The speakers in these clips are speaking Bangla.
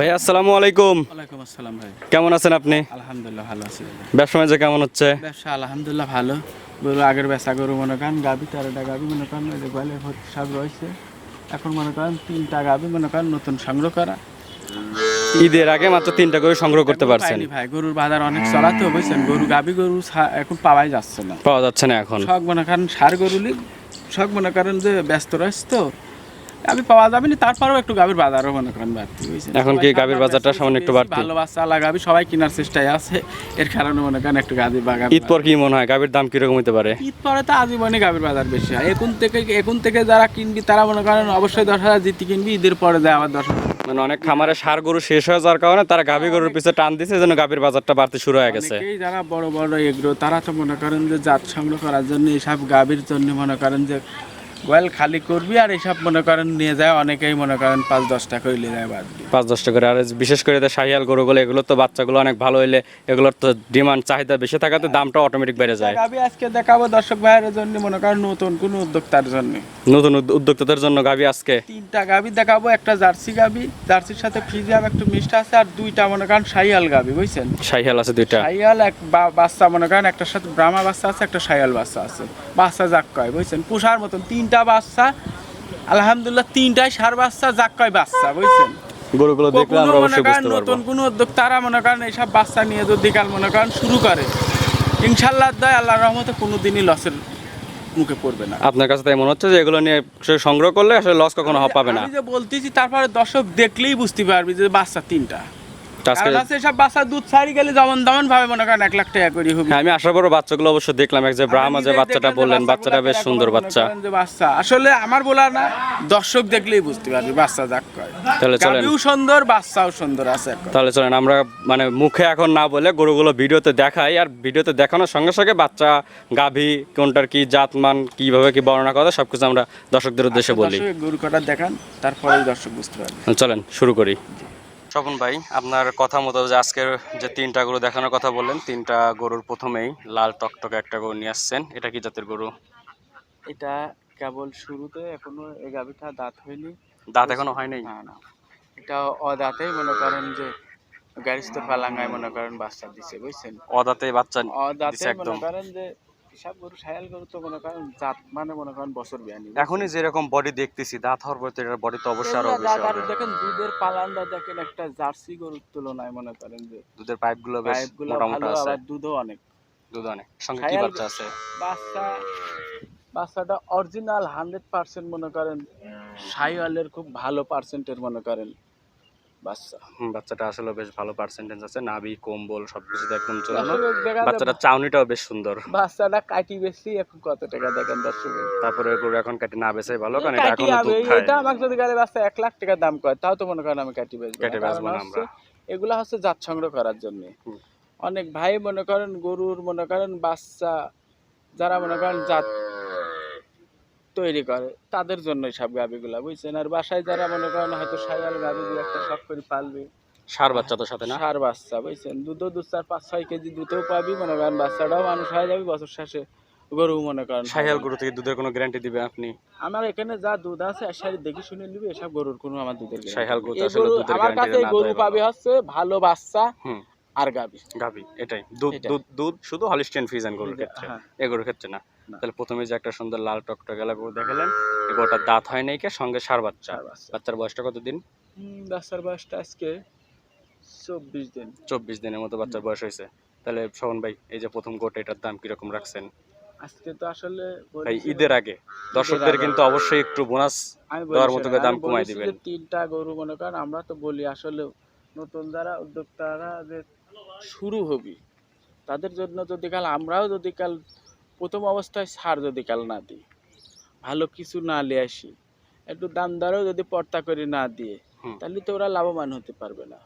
ভাই আসসালামু আলাইকুম। ওয়ালাইকুম আসসালাম ভাই। কেমন আছেন আপনি? আলহামদুলিল্লাহ ভালো আছি ব্যবসা বাণিজ্য কেমন হচ্ছে? ব্যবসা আলহামদুলিল্লাহ ভালো। গরু আগের বেচা গরু মনে করেন গাবি তেরোটা গাবি মনে করেন ওই যে ভর্তি সব রয়েছে। এখন মনে করেন তিনটা গাবি মনে করেন নতুন সংগ্রহ করা। ঈদের আগে মাত্র তিনটা গরু সংগ্রহ করতে পারছেন। ভাই গরুর বাজার অনেক চড়াতে বুঝছেন? গরু গাবি গরু এখন পাওয়াই যাচ্ছে না। পাওয়া যাচ্ছে না এখন। সব মনে করেন সার গরুলি শখ মনে করেন যে ব্যস্ত রয়েছে তো পাওয়া যাবে না তারপরেও একটু গাবির বাজারও মনে করেন বাড়তি এখন কি গাভীর বাজারটা সামান্য একটু বাড়তি? ভালো বাচ্চা আলা সবাই কেনার চেষ্টায় আছে। এর কারণে মনে করেন একটু গাবি বা গাবি ঈদ পর কি মনে হয়? গাভীর দাম কীরকম হতে পারে? ঈদ পরে তো আজীবনে গাভীর বাজার বেশি হয়। এখন থেকে এখন থেকে যারা কিনবি তারা মনে করেন অবশ্যই দশ হাজার জিতি কিনবি ঈদের পরে দেয় আবার দশ মানে অনেক খামারে সার গরু শেষ হয়ে যাওয়ার কারণে তারা গাভী গরুর পিছে টান দিছে যেন গাভীর বাজারটা বাড়তে শুরু হয়ে গেছে। যারা বড় বড় এগ্রো তারা তো মনে করেন যে জাত সংগ্রহ করার জন্য এইসব গাভীর জন্য মনে করেন যে গোয়াল খালি করবি আর এইসব মনে করেন নিয়ে যায় অনেকেই মনে করেন পাঁচ দশ টাকা হইলে যায় বাদ পাঁচ দশ টাকা করে। আর বিশেষ করে শাহিয়াল গরুগুলো এগুলো তো বাচ্চাগুলো অনেক ভালো হইলে এগুলোর তো ডিমান্ড চাহিদা বেশি থাকাতে দামটা অটোমেটিক বেড়ে যায়। গাভী আজকে দেখাবো দর্শক ভাইয়ের জন্য মনে করেন নতুন কোন উদ্যোক্তার জন্য। নতুন উদ্যোক্তাদের জন্য গাভী আজকে। তিনটা গাভী দেখাবো একটা জার্সি গাভী জার্সির সাথে ফ্রিজিয়াম একটু মিষ্টি আছে আর দুইটা মনে করেন সাইয়াল গাবি বুঝছেন? শাহিয়াল আছে দুইটা। সাইয়াল এক বাচ্চা মনে করেন একটার সাথে ব্রাহ্মা বাচ্চা আছে একটা সাইয়াল বাচ্চা আছে। বাচ্চা যাক কয় বুঝছেন? পুষার মতন তিনটা বাচ্চা। আলহামদুলিল্লাহ তিনটাই সার বাচ্চা কয় বাচ্চা বুঝছেন? গরুগুলো দেখলে আমরা অবশ্যই বুঝতে পারব। নতুন কোনো মনে করেন এইসব বাচ্চা নিয়ে যদি কাল মনে করেন শুরু করে ইনশাল্লাহ দয় আল্লাহর রহমতে কোনো দিনই লসের মুখে পড়বে না। আপনার কাছে তাই মনে হচ্ছে যে এগুলো নিয়ে সংগ্রহ করলে আসলে লস কখনো পাবে না। আমি যে বলতেছি তারপরে দর্শক দেখলেই বুঝতে পারবি যে বাচ্চা তিনটা। তো আজকে কারণ আছে এসব বাচ্চা দুধ ছাড়ি গেলে যেমন তেমন ভাবে মনে করেন এক লাখ টাকা করে হবে। হ্যাঁ আমি আসার পর বাচ্চাগুলো অবশ্য দেখলাম। এক যে ব্রাহ্মা যে বাচ্চাটা বললেন বাচ্চাটা বেশ সুন্দর বাচ্চা। বাচ্চা। আসলে আমার বলা না দর্শক দেখলেই বুঝতে পারবি বাচ্চা যাক তাহলে চলেন। সুন্দর বাচ্চাও সুন্দর আছে তাহলে চলেন আমরা মানে মুখে এখন না বলে গরুগুলো ভিডিওতে দেখাই আর ভিডিওতে দেখানোর সঙ্গে সঙ্গে বাচ্চা গাভী কোনটার কি জাতমান কীভাবে কি বর্ণনা করা সবকিছু আমরা দর্শকদের উদ্দেশ্যে বলি। গরু কটা দেখান তারপরে দর্শক বুঝতে পারবে। চলেন শুরু করি। স্বপন ভাই আপনার কথা মতো যে আজকের যে তিনটা গরু দেখানোর কথা বললেন তিনটা গরুর প্রথমেই লাল টকটকে একটা গরু নিয়ে আসছেন। এটা কি জাতের গরু? এটা কেবল শুরুতে এখনও এই গাভিটা দাঁত হয়নি। দাঁত এখনও হয় নাই না না। এটা অদাঁতেই মনে করেন যে গাড়িস্ত পালাঙ্গায় মনে করেন বাচ্চা দিছে বুঝছেন? অদাতে বাচ্চা অদাঁতে মনে করেন যে সব গরু সায়াল গরু তো মনে করেন জাত মানে মনে করেন বছর বিয়ানি এখনই যেরকম বডি দেখতেছি দাঁত হওয়ার পর তো এটার বডি তো অবশ্যই আরও বেশি হবে। দেখেন দুধের পালানটা দেখেন একটা জার্সি গরুর তুলনায় মনে করেন যে দুধের বেশ আছে। দুধও অনেক। দুধ অনেক। সঙ্গে কি বাচ্চা আছে? বাচ্চা বাচ্চাটা অরিজিনাল হান্ড্রেড পার্সেন্ট মনে করেন সাইওয়ালের খুব ভালো পার্সেন্টের মনে করেন। বাচ্চা। বাচ্চাটা আসলে বেশ ভালো পার্সেন্টেজ আছে নাভি কম্বল একদম বাচ্চাটার চাউনিটাও বেশ সুন্দর। বাচ্চাটা কাটি বেশি এখন কত টাকা দেখেন দর্শক? তারপরে গরু এখন কাটি না বেচাই ভালো কারণ এটা এখনও দুধ খায়। এটা আমাকে যদি গাড়ি বাচ্চা এক লাখ টাকা দাম কয় তাও তো মনে করেন আমি কাটি বেচবো কেটে। বেচবো না আমরা। এগুলা হচ্ছে জাত সংগ্রহ করার জন্য। অনেক ভাই মনে করেন গরুর মনে করেন বাচ্চা যারা মনে করেন জাত তৈরি করে তাদের জন্য সব গাভিগুলা বুঝছেন? আর বাসায় যারা মনে করেন হয়তো সাইয়াল গাভি দু একটা শখ করে পালবে। সার বাচ্চা তো সাথে না? সার বাচ্চা বুঝছেন? দুধও দু চার পাঁচ ছয় কেজি দুধও পাবি মনে করেন বাচ্চাটাও মানুষ হয়ে যাবে বছর শেষে গরু মনে করেন সাহিয়াল গরু থেকে দুধের কোনো গ্যারান্টি দিবে আপনি? আমার এখানে যা দুধ আছে আর সারি দেখে শুনে নিবি এসব গরুর কোনো আমার দুধের সাহিয়াল গরু আসলে দুধের আমার কাছে গরু পাবে হচ্ছে ভালো বাচ্চা হুম। আর গাবি। গাভি এটাই। দুধ দুধ দুধ শুধু হলিস্টিয়ান ফ্রিজান গরুর ক্ষেত্রে হ্যাঁ। এ গরুর ক্ষেত্রে না। তাহলে প্রথমে যে একটা সুন্দর লাল টকটক গেলা গরু দেখালেন। গরুটার দাঁত হয় নাই কে সঙ্গে সার বাচ্চা। বাচ্চার বয়সটা কতদিন? বাচ্চার বয়সটা আজকে চব্বিশ দিন। চব্বিশ দিনের মতো বাচ্চার বয়স হয়েছে। তাহলে শোভন ভাই এই যে প্রথম গোটা এটার দাম কীরকম রাখছেন? আজকে তো আসলে ভাই ঈদের আগে। দর্শকদের কিন্তু অবশ্যই একটু বোনাস আমি দেওয়ার মতো দাম বলেছি দিবেন। তিনটা গরু মনে করেন আমরা তো বলি আসলে নতুন যারা উদ্যোক্তারা যে শুরু হবি তাদের জন্য যদি কাল আমরাও যদি কাল প্রথম অবস্থায় সার যদি কাল না দিই ভালো কিছু না নিয়ে আসি একটু দাম দরও যদি পর্তা করে না দিয়ে তাহলে তো ওরা লাভবান হতে পারবে না।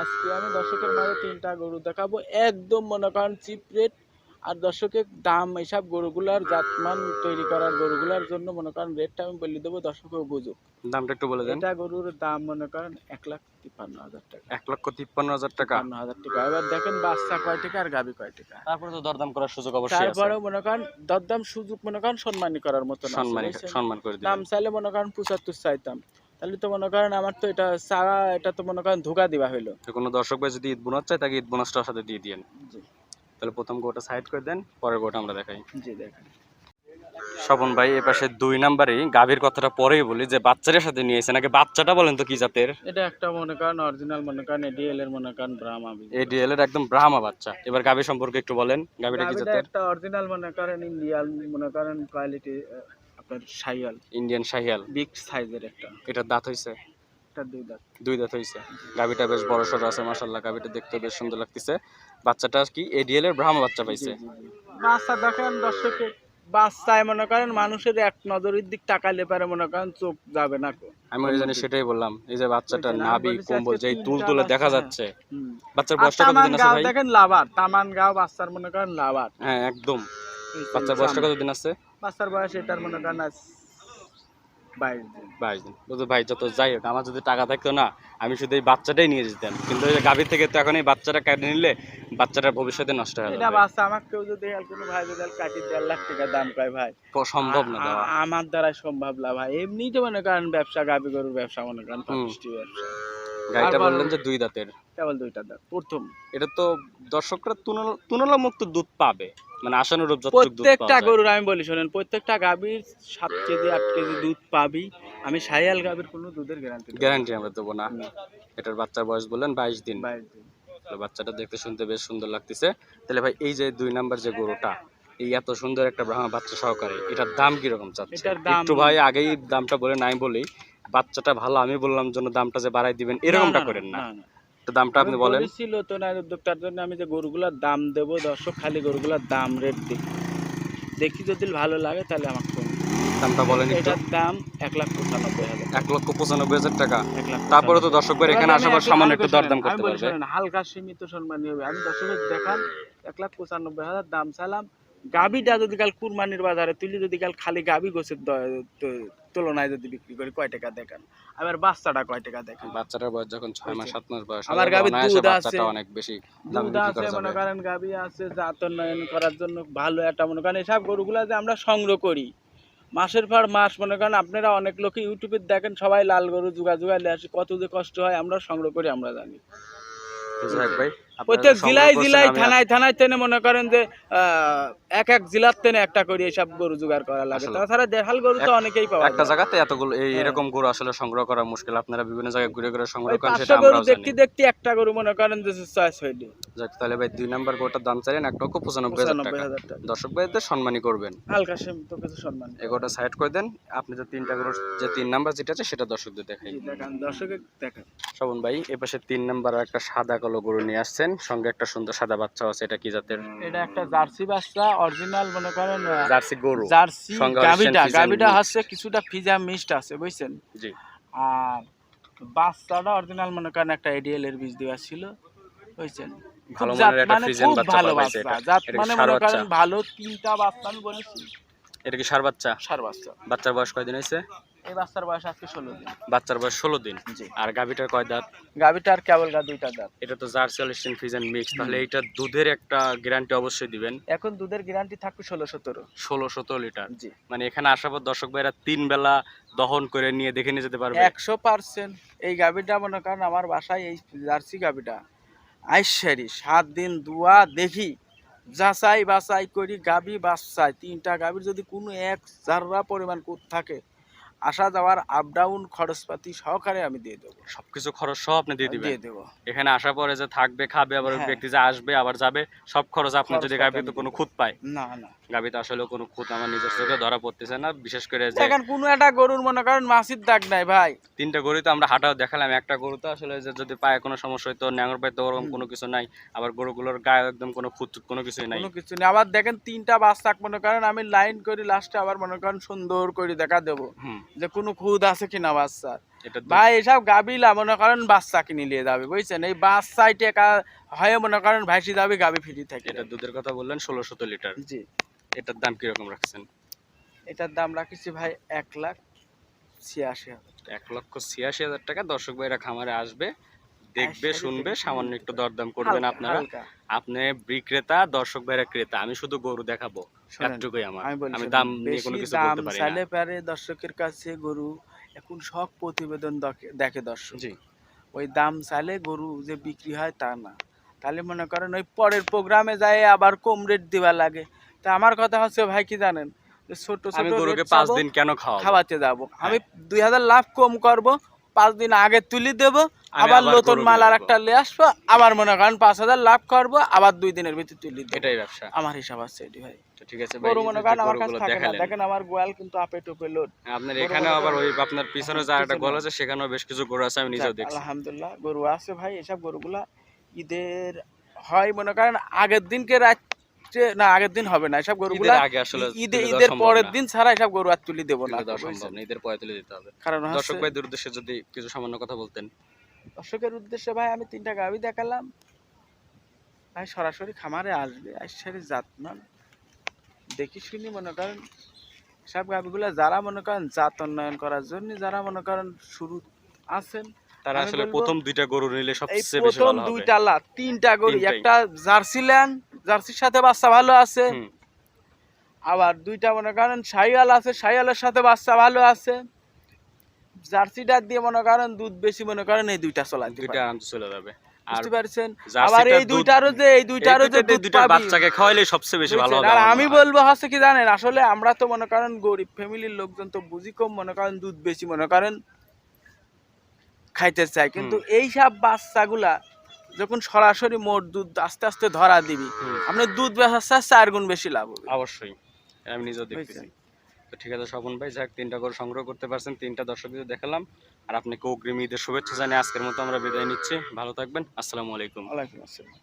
আজকে আমি দর্শকের মাঝে তিনটা গরু দেখাবো। একদম মনে করেন চিপ রেট আর দর্শকের দাম এইসব গরুগুলার জাতমান তৈরি করার গরুগুলার জন্য মনে করেন রেটটা আমি বলে দেবো দর্শকেও বুঝুক দামটা একটু বলে দেন। এটা গরুর দাম মনে করেন এক লাখ তিপ্পান্ন হাজার টাকা। এক লক্ষ তিপ্পান্ন হাজার টাকা। তিপ্পান্ন হাজার টাকা। এবার দেখেন বাচ্চা কয় টাকা আর গাবি কয় টাকা। তারপরে তো দরদাম করার সুযোগ অবশ্যই আছে। তারপরেও মনে করেন দরদাম সুযোগ মনে করেন সম্মানী করার মতো না সম্মান সম্মান করে দাম চাইলে মনে করেন পঁচাত্তর চাইতাম। তাহলে তো মনে করেন আমার তো এটা সারা এটা তো মনে করেন ধোকা দিবা হইল। কোনো দর্শক ভাই যদি ঈদ বোনাস চায় তাকে ঈদ বোনাসটার সাথে দিয়ে দিয়েন। জি। তাহলে প্রথম গোটা সাইড করে দেন পরের গোটা আমরা দেখাই। জি দেখেন। স্বপন ভাই এ পাশে দুই নাম্বারেই গাভীর কথাটা পরেই বলি যে বাচ্চাদের সাথে নিয়ে এসেছেন। আগে বাচ্চাটা বলেন তো কি জাতের? এটা একটা মনে করেন অরিজিনাল মনে করেন এডিএল এর মনে করেন ব্রাহ্মা এডিএল এর একদম ব্রাহ্মা বাচ্চা। এবার গাভী সম্পর্কে একটু বলেন গাভীটা কি জাতের? একটা অরিজিনাল মনে করেন ইন্ডিয়ান মনে করেন কোয়ালিটি আপনার সাইয়াল ইন্ডিয়ান শাহিয়াল বিগ সাইজের একটা। এটার দাঁত হইছে? একটা দুই দাঁত। দুই দাঁত হইছে। গাভীটা বেশ বড় সড়ো আছে মাশাল্লাহ গাভীটা দেখতে বেশ সুন্দর লাগতেছে। বাচ্চাটা কি এডিএল এর ব্রাহ্মা বাচ্চা পাইছে। বাচ্চা দেখেন দর্শকে বাচ্চায় মনে করেন মানুষের এক নজরের দিক তাকালে পারে মনে করেন চোখ যাবে না আমি ওই জানি সেটাই বললাম এই যে বাচ্চাটা নাভি কম্বল যেই তুল তুলে দেখা যাচ্ছে। বাচ্চার বয়সটা তামান কতদিন আছে ভাই? দেখেন লাভার তামান গাও বাচ্চার মনে করেন লাভার। হ্যাঁ একদম। বাচ্চার বয়সটা কতদিন আছে? বাচ্চার বয়স এটার মনে করেন আজ বাইশ দিন। বাইশ ভাই যত যাই হোক আমার যদি টাকা থাকতো না আমি শুধু এই বাচ্চাটাই নিয়ে যেতাম। কিন্তু গাভীর থেকে তো এখন এই বাচ্চাটা কেটে নিলে বাচ্চাটার ভবিষ্যতে নষ্ট হয়ে যাবে। বাচ্চা আমার কেউ যদি কোনো ভাই যদি কাটি দেড় লাখ টাকা দাম পায় ভাই। সম্ভব না আমার দ্বারাই সম্ভব না ভাই। এমনি তো মনে করেন ব্যবসা গাবি গরুর ব্যবসা মনে করেন গাড়িটা বললেন যে দুই দাঁতের। কেবল দুইটা দাম। প্রথম এটা তো দর্শকরা তুলনা তুলনামুক্ত দুধ পাবে। মানে আশানুরূপ প্রত্যেকটা গরুর আমি বলি শোনেন প্রত্যেকটা গাভীর সাত কেজি আট কেজি দুধ পাবি। আমি সাইয়াল গাভীর কোনো দুধের গ্যারান্টি গ্যারান্টি আমরা দেবো না। এটার বাচ্চার বয়স বললেন বাইশ দিন। বাইশ দিন। তাহলে বাচ্চাটা দেখতে শুনতে বেশ সুন্দর লাগতেছে। তাহলে ভাই এই যে দুই নাম্বার যে গরুটা এই এত সুন্দর একটা ব্রাহ্মা বাচ্চা সহকারে এটার দাম কীরকম চাচ্ছে? একটু ভাই আগেই দামটা বলে নাই বলি বাচ্চাটা ভালো আমি বললাম জন্য দামটা যে বাড়াই দিবেন এরকমটা করেন না। তো দামটা আপনি বলেন। ছিল তো না উদ্যোক্তার জন্য আমি যে গরুগুলার দাম দেব দর্শক খালি গরুগুলার দাম রেট দেখি দেখি যদি ভালো লাগে তাহলে আমার ফোন দামটা বলেন এটার দাম এক লাখ পঁচানব্বই হাজার এক লক্ষ পঁচানব্বই হাজার টাকা। তারপরে তো দর্শক ভাই এখানে আসার পর সামান্য একটু দরদাম করতে পারবে। হালকা সীমিত সম্মানী হবে আমি দর্শকের দেখান এক লাখ পঁচানব্বই হাজার দাম চালাম গাবিটা যদি কাল কুরবানির বাজারে তুলি যদি কাল খালি গাবি গোছের তুলনায় যদি বিক্রি করি কয় টাকা দেখান? আবার বাচ্চাটা কয় টাকা দেখান? বাচ্চাটার বয়স যখন ছয় মাস সাত মাস বয়স আমার অনায়াসে দুধ আছে। অনেক বেশি দুধ আছে মনে করেন গাবি আছে জাত উন্নয়ন করার জন্য ভালো একটা মনে করেন এসব গরুগুলা যে আমরা সংগ্রহ করি। মাসের পর মাস মনে করেন আপনারা অনেক লোকে ইউটিউবে দেখেন সবাই লাল গরু জুগাইলে আসে কত যে কষ্ট হয় আমরা সংগ্রহ করি আমরা জানি। ভাই, প্রত্যেক জেলায় জেলায় থানায় থানায় তেনে মনে করেন যে এক এক জেলার তেনে একটা করে এইসব গরু জোগাড় করা লাগে। তাছাড়া দেখাল গরু তো অনেকেই পাওয়া একটা জায়গাতে এতগুলো এই হ্যাঁ। এরকম গরু আসলে সংগ্রহ করা মুশকিল। আপনারা বিভিন্ন জায়গায় ঘুরে ঘুরে সংগ্রহ করেন সেটা গরু আমরাও দেখতে দেখতে একটা গরু মনে করেন যে চয়েস হইলে যাক তাহলে ভাই দুই নাম্বার গরুটার দাম চাইলেন এক লক্ষ পঁচানব্বই হাজার টাকা। দর্শক ভাইদের সম্মানই করবেন। হালকা সীমিত কিছু সম্মান এগোটা সাইড করে দেন। আপনি যে তিনটা গরুর যে তিন নাম্বার যেটা আছে সেটা দর্শকদের দেখাই। দেখান দর্শকের দেখান। শ্রবণ ভাই এপাশে তিন নাম্বার একটা সাদা কালো গরু নিয়ে আসছেন। সঙ্গে একটা সুন্দর সাদা বাচ্চা আছে এটা কি জাতের? এটা একটা জার্সি বাচ্চা অরিজিনাল মনে করেন জার্সি গরু। জার্সি গাবিটা গাবিটা। হচ্ছে কিছুটা ফিজা মিষ্ট আছে বুঝছেন? জি। আর বাচ্চাটা অরিজিনাল মনে করেন একটা এডিএল এর বীজ দেওয়া ছিল বুঝছেন? ভালো মানের একটা মানে ফ্রিজিয়ান খুব বাচ্চা পাইছে এটা। জাত মানে মনে করেন ভালো তিনটা বাচ্চা আমি বলেছি। এটা কি সার বাচ্চা? সার বাচ্চা। বাচ্চার বয়স কয়দিন হয়েছে? এই বাচ্চার বয়স আজকে ষোলো দিন। বাচ্চার বয়স ষোলো দিন? জি। আর গাভিটার কয় দাঁত? গাবিটার কেবল গা দুইটা দাঁত। এটা তো জার্সি হলিস্টিন ফ্রিজিয়ান মিক্স। তাহলে এটা দুধের একটা গ্যারান্টি অবশ্যই দিবেন। এখন দুধের গ্যারান্টি থাকবে ষোলো সতেরো। ষোলো সতেরো লিটার। জি। মানে এখানে আসার পর দর্শক ভাইরা তিন বেলা দহন করে নিয়ে দেখে নিয়ে যেতে পারবে। একশো পার্সেন্ট। এই গাবিটা মনে করেন আমার বাসায় এই জার্সি গাবিটা আইসারি সাত দিন দুয়া দেখি। যাচাই বাছাই করি গাবি বাচ্চাই তিনটা গাবির যদি কোনো এক জাররা পরিমাণ থাকে আসা যাওয়ার আপ ডাউন খরচপাতি সহকারে আমি দিয়ে দেবো। সবকিছু খরচ সব আপনি দিয়ে দিবেন। দিয়ে দেবো। এখানে আসার পরে যে থাকবে খাবে আবার হ্যাঁ। ব্যক্তি যে আসবে আবার যাবে সব খরচ আপনি যদি পাতি গাভিতে আমি কোনো খুঁত পায়। না না। গাভিতে আসলে কোনো খুঁত আমার নিজের চোখে ধরা পড়তেছে না। বিশেষ করে যে দেখেন কোনো একটা গরুর মনে করেন মাসির দাগ নাই ভাই। তিনটা গরু তো আমরা হাঁটাও দেখালাম একটা গরু তো আসলে যে যদি পায়ে কোনো সমস্যা হইতো ন্যাঙর পাইতো ওরকম কোনো কিছু নাই। আবার গরুগুলোর গায়ে একদম কোনো খুঁত কোনো কিছুই নাই। কোনো কিছু নেই। আবার দেখেন তিনটা বাচ্চা মনে করেন আমি লাইন করি লাস্টে আবার মনে করেন সুন্দর করে দেখা দেবো। হুম। যে কোনো খুদ আছে কিনা বাচ্চার ভাই এসব গাবিলা মনে করেন বাচ্চা কিনে নিয়ে যাবে বুঝছেন? এই বাচ্চাই টেকা হয়ে মনে করেন ভাইসি যাবে গাবি ফিরি থেকে। এটা দুধের কথা বললেন ষোলো সতেরো লিটার। জি। এটার দাম কীরকম রাখছেন? এটার দাম রাখিছি ভাই এক লাখ ছিয়াশি হাজার এক লক্ষ ছিয়াশি হাজার টাকা। দর্শক ভাইরা খামারে আসবে দেখবে শুনবে সামান্য একটু দরদাম করবেন আপনারা। আপনি বিক্রেতা দর্শক ভাইরা ক্রেতা আমি শুধু গরু দেখাবো। এতটুকুই আমার। আমি দাম নিয়ে কোনো কিছু বলতে পারি না। চাইলে পারে দর্শকের কাছে গরু এখন সব প্রতিবেদন দেখে দর্শক। ওই দাম চাইলে গরু যে বিক্রি হয় তা না। তাহলে মনে করেন ওই পরের প্রোগ্রামে যায় আবার কম রেট দিবা লাগে। তা আমার কথা হচ্ছে ভাই কি জানেন? ছোট ছোট গরুকে পাঁচ দিন কেন খাওয়াতে যাব। আমি দুই হাজার লাভ কম করব পাঁচ দিন আগে তুলি দেব আবার নতুন মাল আর একটা নিয়ে আসব আবার মনে করেন পাঁচ হাজার লাভ করব আবার দুই দিনের ভিতরে তুলি দেব। এটাই ব্যবসা। আমার হিসাব আছে এটি ভাই। ঠিক আছে ভাই মনে করেন আমার কাছে থাকে না দেখেন আমার গোয়াল কিন্তু আপে টুপে লোড। আপনার এখানে আবার ওই আপনার পিছনে যা একটা আছে সেখানেও বেশ কিছু গরু আছে আমি নিজেও যাক, দেখছি। আলহামদুলিল্লাহ গরু আছে ভাই এসব গরুগুলা ঈদের হয় মনে করেন আগের দিনকে রাত্রে না আগের দিন হবে না। এসব গরুগুলা আগে আসলে ঈদে ঈদের পরের দিন ছাড়া এসব গরু আর তুলি দেবো না। সম্ভব না ঈদের পরে তুলে দিতে হবে। কারণ দর্শক ভাই উদ্দেশ্যে যদি কিছু সামান্য কথা বলতেন। দর্শকের উদ্দেশ্যে ভাই আমি তিনটা গাভি দেখালাম। ভাই সরাসরি খামারে আসবে আসলে জাতমান। দেখি শুনি মনে করেন সব গাভিগুলো যারা মনে করেন জাত উন্নয়ন করার জন্য যারা মনে করেন শুরু আছেন তারা আসলে প্রথম দুইটা গরু নিলে সবচেয়ে বেশি ভালো হবে। প্রথম দুইটা লাখ তিনটা গরু একটা জার্সি ল্যান জার্সির সাথে বাচ্চা ভালো আছে। আবার দুইটা মনে করেন শাইওয়াল আছে শাইওয়ালের সাথে বাচ্চা ভালো আছে। জার্সিটা দিয়ে মনে করেন দুধ বেশি মনে করেন এই দুইটা চলাইতে দুইটা। চলে যাবে। বুঝতে পারছেন? আবার এই দুইটারও যে এই দুইটারও যে এই দুইটাতে দুধ দুইটার পাবি, বাচ্চাকে খাওয়াইলে সবচেয়ে বেশি ভালো হবে আর আমি বলব হচ্ছে কি জানেন আসলে আমরা তো মনে করেন গরিব ফ্যামিলির লোকজন তো বুঝি কম মনে করেন দুধ বেশি মনে করেন খাইতে চাই কিন্তু এই সব বাচ্চাগুলা যখন সরাসরি মোট দুধ আস্তে আস্তে ধরা দিবি আপনি দুধ বেচা চার গুণ বেশি লাভ হবে। অবশ্যই। আমি নিজেও দেখতেছি? তো ঠিক আছে স্বপন ভাই যাক তিনটা করে সংগ্রহ করতে পারছেন তিনটা দর্শকদের দেখালাম। আর আপনাকে অগ্রিম ঈদের শুভেচ্ছা জানিয়ে আজকের মতো আমরা বিদায় নিচ্ছি। ভালো থাকবেন। আসসালামু আলাইকুম। আলাইকুম আসসালাম।